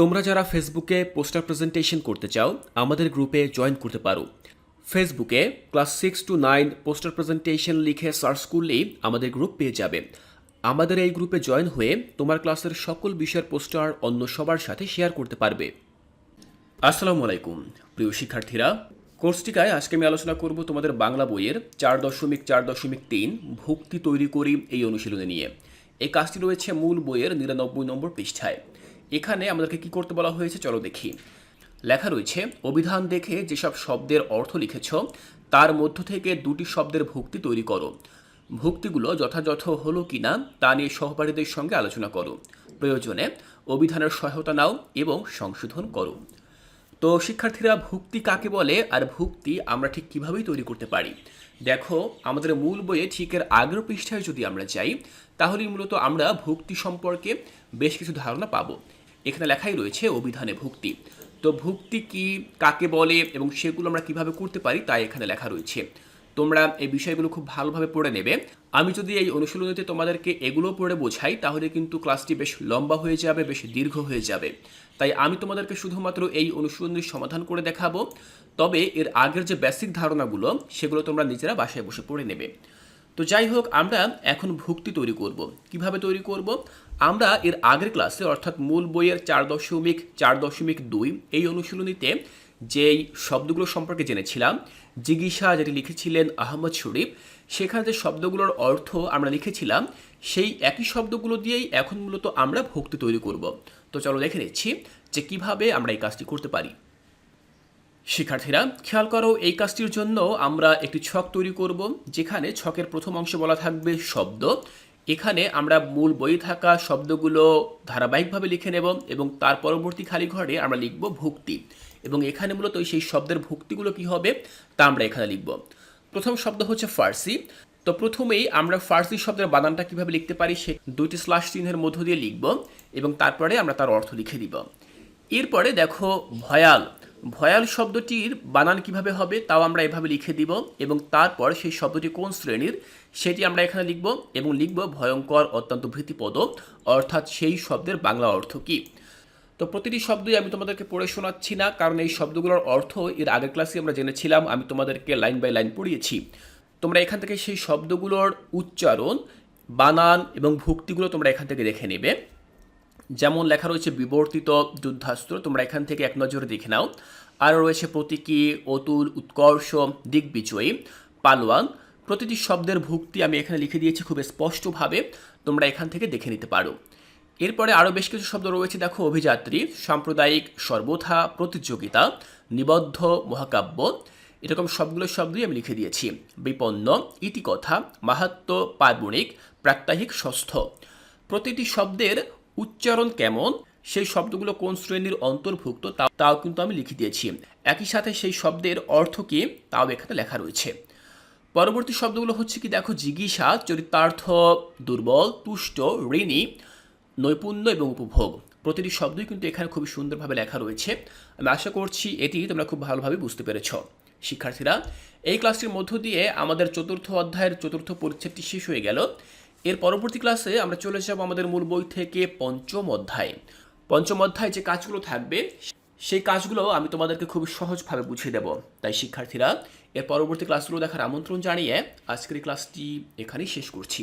তোমরা যারা ফেসবুকে পোস্টার প্রেজেন্টেশন করতে চাও, আমাদের গ্রুপে জয়েন করতে পারো। ফেসবুকে class six to nine poster presentation লিখে সার্চ করলেই আমাদের গ্রুপ পেয়ে যাবে। আমাদের এই গ্রুপে জয়েন হয়ে তোমার ক্লাসের সকল বিষয়ের পোস্টার অন্য সবার সাথে শেয়ার করতে পারবে। আসসালামু আলাইকুম, প্রিয় শিক্ষার্থীরা। কোর্সটিকায় আজকে আমি আলোচনা করব তোমাদের বাংলা বইয়ের চার দশমিক চার দশমিক তিন ভক্তি তৈরি করি এই অনুশীলনে নিয়ে। এই কাজটি রয়েছে মূল বইয়ের নিরানব্বই নম্বর পৃষ্ঠায়। এখানে আমাদেরকে কি করতে বলা হয়েছে? চলো দেখি। লেখা রয়েছে, অভিধান দেখে যেসব শব্দের অর্থ লিখেছ, তার মধ্য থেকে দুটি শব্দের ভক্তি তৈরি করো। ভক্তিগুলো যথাযথ হলো কি না, তা নিয়ে সহপাঠীদের সঙ্গে আলোচনা করো। প্রয়োজনে অভিধানের সহায়তা নাও এবং সংশোধন করো। তো শিক্ষার্থীরা ভুক্তি কাকে বলে আর ভুক্তি আমরা ঠিক কীভাবেই তৈরি করতে পারি? দেখো, আমাদের মূল বইয়ে ঠিকের আগের পৃষ্ঠায় যদি আমরা যাই, তাহলেই মূলত আমরা ভুক্তি সম্পর্কে বেশ কিছু ধারণা পাবো। এখানে লেখাই রয়েছে অভিধানে ভুক্তি। তো ভুক্তি কি, কাকে বলে, এবং সেগুলো আমরা কীভাবে করতে পারি, তাই এখানে লেখা রয়েছে। তোমরা এই বিষয়গুলো খুব ভালোভাবে পড়ে নেবে। আমি যদি এই অনুশীলনীতে তোমাদেরকে এগুলো পড়ে বোঝাই, তাহলে কিন্তু ক্লাসটি বেশ লম্বা হয়ে যাবে, বেশ দীর্ঘ হয়ে যাবে। তাই আমি তোমাদেরকে শুধুমাত্র এই অনুশীলনীর সমাধান করে দেখাবো। তবে এর আগের যে বেসিক ধারণাগুলো, সেগুলো তোমরা নিজেরা বাসায় বসে পড়ে নেবে। তো যাই হোক, আমরা এখন ভুক্তি তৈরি করব। কীভাবে তৈরি করব? আমরা এর আগের ক্লাসে অর্থাৎ মূল বইয়ের চার দশমিক চার দশমিক দুই, এই অনুশীলনীতে যেই শব্দগুলো সম্পর্কে জেনেছিলাম জিজ্ঞাসা যেটি লিখেছিলেন আহমদ শরীফ, সেখানে যে শব্দগুলোর অর্থ আমরা লিখেছিলাম, সেই একই শব্দগুলো দিয়েই এখন মূলত আমরা ভক্তি তৈরি করব। তো চলো দেখে নিচ্ছি যে কীভাবে আমরা এই কাজটি করতে পারি। শিক্ষার্থীরা, খেয়াল করো এই কাজটির জন্য আমরা একটি ছক তৈরি করব, যেখানে ছকের প্রথম অংশে বলা থাকবে শব্দ। এখানে আমরা মূল বই থাকা শব্দগুলো ধারাবাহিকভাবে লিখে নেব এবং তার পরবর্তী খালি ঘরে আমরা লিখব ভুক্তি। এবং এখানে মূলত সেই শব্দের ভুক্তিগুলো কি হবে তা আমরা এখানে লিখব। প্রথম শব্দ হচ্ছে ফার্সি। তো প্রথমেই আমরা ফার্সি শব্দের বানানটা কীভাবে লিখতে পারি সে দুইটি স্লাশ চিহ্নের মধ্য দিয়ে লিখব এবং তারপরে আমরা তার অর্থ লিখে দিব। এরপরে দেখো ভয়াল। ভয়াল শব্দটির বানান কীভাবে হবে তাও আমরা এভাবে লিখে দিব এবং তারপর সেই শব্দটি কোন শ্রেণির সেটি আমরা এখানে লিখব এবং লিখব ভয়ঙ্কর অত্যন্ত ভীতিপদ, অর্থাৎ সেই শব্দের বাংলা অর্থ কী? তো প্রতিটি শব্দই আমি তোমাদেরকে পড়ে শোনাচ্ছি না, কারণ এই শব্দগুলোর অর্থ এর আগের ক্লাসে আমরা জেনেছিলাম, আমি তোমাদেরকে লাইন বাই লাইন পড়িয়েছি। তোমরা এখান থেকে সেই শব্দগুলোর উচ্চারণ, বানান এবং ভুক্তিগুলো তোমরা এখান থেকে দেখে নেবে। যেমন লেখা রয়েছে, বিবর্তিত যুদ্ধাস্ত্র তোমরা এখান থেকে এক নজরে দেখে নাও। আর রয়েছে, প্রতীকী, অতুল, উৎকর্ষ, দিগ্বিজয়ী, পালোয়ান। প্রতিটি শব্দের ভুক্তি আমি এখানে লিখে দিয়েছি খুব স্পষ্টভাবে, তোমরা এখান থেকে দেখে নিতে পারো। এরপরে আরও বেশ কিছু শব্দ রয়েছে, দেখো, অভিযাত্রী, সাম্প্রদায়িক সর্বথা, প্রতিযোগিতা, নিবদ্ধ, মহাকাব্য। এরকম সবগুলো শব্দই আমি লিখে দিয়েছি। বিপন্ন, ইতিকথা, মাহাত্ম পার্বণিক প্রাত্যহিক, ষষ্ঠ। প্রতিটি শব্দের উচ্চারণ কেমন, সেই শব্দগুলো কোন শ্রেণির অন্তর্ভুক্ত তা- তাও কিন্তু আমি লিখে দিয়েছি। একই সাথে সেই শব্দের অর্থ কি, তাও এখানে লেখা রয়েছে। পরবর্তী শব্দগুলো হচ্ছে কি, দেখো, জিজ্ঞাসা, চরিতার্থ, দুর্বল, তুষ্ট, ঋণী। নৈপুণ্য এবং উপভোগ। প্রতিটি শব্দই কিন্তু এখানে খুবই সুন্দরভাবে লেখা রয়েছে। আমি আশা করছি এটি তোমরা খুব ভালোভাবে বুঝতে পেরেছ। শিক্ষার্থীরা, এই ক্লাসটির মধ্য দিয়ে আমাদের চতুর্থ অধ্যায়ের চতুর্থ পরিচ্ছেদটি শেষ হয়ে গেল। এর পরবর্তী ক্লাসে আমরা চলে যাব আমাদের মূল বই থেকে পঞ্চম অধ্যায়ে। পঞ্চম অধ্যায়ে যে কাজগুলো থাকবে, সেই কাজগুলো আমি তোমাদেরকে খুবই সহজভাবে বুঝিয়ে দেব। তাই শিক্ষার্থীরা, এর পরবর্তী ক্লাসগুলো দেখার আমন্ত্রণ জানিয়ে আজকের ক্লাসটি এখানেই শেষ করছি।